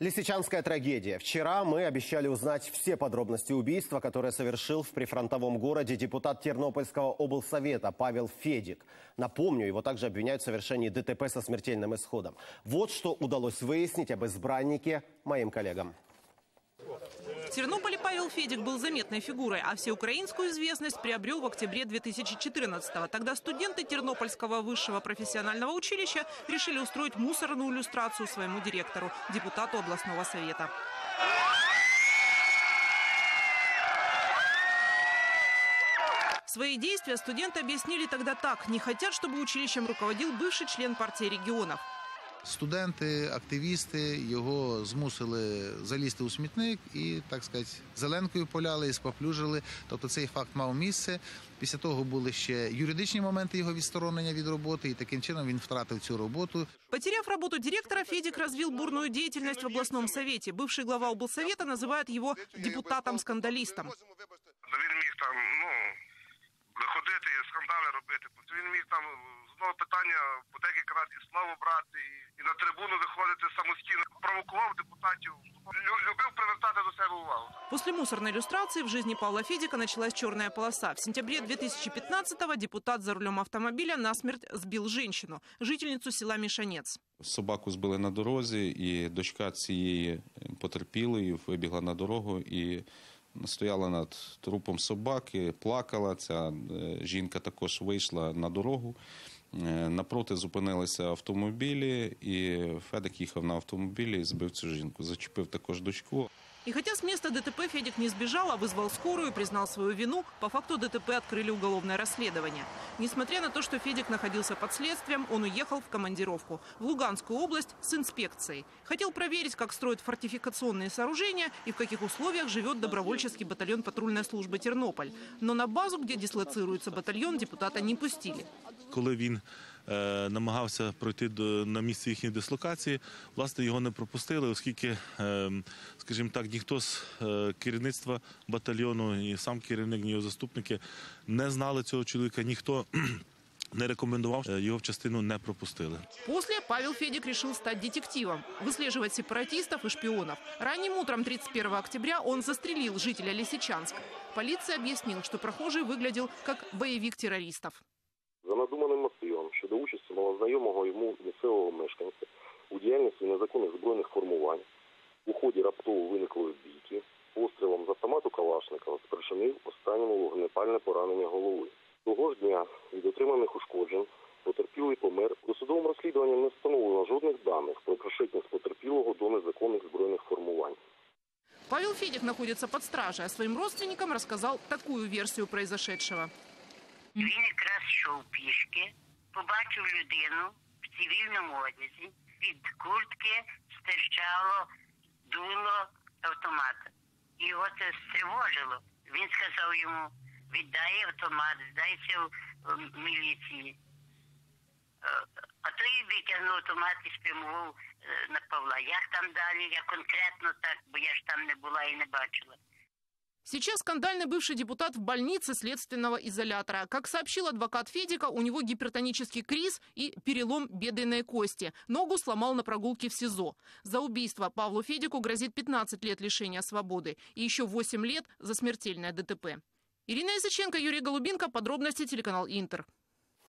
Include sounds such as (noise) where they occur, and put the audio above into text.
Лисичанская трагедия. Вчера мы обещали узнать все подробности убийства, которое совершил в прифронтовом городе депутат Тернопольского облсовета Павел Федик. Напомню, его также обвиняют в совершении ДТП со смертельным исходом. Вот что удалось выяснить об избраннике моим коллегам. В Тернополе Павел Федик был заметной фигурой, а всеукраинскую известность приобрел в октябре 2014-го. Тогда студенты Тернопольского высшего профессионального училища решили устроить мусорную иллюстрацию своему директору, депутату областного совета. Свои действия студенты объяснили тогда так. Не хотят, чтобы училищем руководил бывший член партии регионов. Студенти, активісти його змусили залізти у смітник і, так сказати, зеленкою поляли і споплюжили. Тобто цей факт мав місце. Після того були ще юридичні моменти його відсторонення від роботи, і таким чином він втратив цю роботу. Потеряв работу директора, Федик развил бурную деятельность в областном совете. Бывший глава облсовета называет его депутатом-скандалистом. Ну, він міг там ну виходити, скандали робити. Тобто він міг там знову питання по декілька разів і слово брати, і, і на трибуну виходити самостійно. Провокував депутатів, лю- любив привертати до себе увагу. После мусорной иллюстрации в жизни Павла Федика началась черная полоса. В сентябре 2015-го депутат за рулем автомобиля насмерть сбил женщину, жительницу села Мишанец. Собаку збили на дорозі, і дочка цієї потерпілої вибігла на дорогу і стояла над трупом собаки, плакала. Ця е, жінка також вийшла на дорогу. Е, Напроти зупинилися автомобілі, і Федик їхав на автомобілі і збив цю жінку. Зачепив також дочку. И хотя с места ДТП Федик не сбежал, а вызвал скорую и признал свою вину, по факту ДТП открыли уголовное расследование. Несмотря на то, что Федик находился под следствием, он уехал в командировку в Луганскую область с инспекцией. Хотел проверить, как строят фортификационные сооружения и в каких условиях живет добровольческий батальон патрульной службы Тернополь. Но на базу, где дислоцируется батальон, депутата не пустили. коли він намагався пройти до на місце їхньої дислокації, власне його не пропустили, оскільки, е, скажімо так, ніхто з е, керівництва батальйону і сам керівник, ні його заступники не знали цього чоловіка. Ніхто (clears throat) не рекомендував е, його в частину не пропустили. После Павел Федик решил стать детективом, выслеживать сепаратистов и шпионов. Ранним утром 31 октября он застрелил жителя Лисичанска. Полиция объяснила, что прохожий выглядел как боевик террористов. за надуманим щодо участі малознайомого йому місцевого мешканця у діяльності незаконних збройних формувань у ході раптово виниклої бійки пострілом з автомату Калашникова спричинив останньому вогнепальне поранення голови. Того ж дня від отриманих ушкоджень потерпілий помер. Досудовим розслідуванням не встановлено жодних даних про пришетність потерпілого до незаконних збройних формувань. Павел Федик находится под стражей, а своим родственникам рассказал такую версию произошедшего. Він якраз йшов пішки, побачив людину в цивільному одязі, під куртки стирчало дуло автомата. Його це стривожило. Він сказав йому, віддай автомат, здайся в в міліції. Е, А той витягнув автомат і спрямував е, на Павла. Як там далі? Я конкретно так, бо я ж там не була і не бачила. Сейчас скандальный бывший депутат в больнице следственного изолятора. Как сообщил адвокат Федика, у него гипертонический криз и перелом бедренной кости. Ногу сломал на прогулке в СИЗО. За убийство Павлу Федику грозит 15 лет лишения свободы и еще 8 лет за смертельное ДТП. Ирина Языченко, Юрий Голубинко. Подробности телеканал Интер.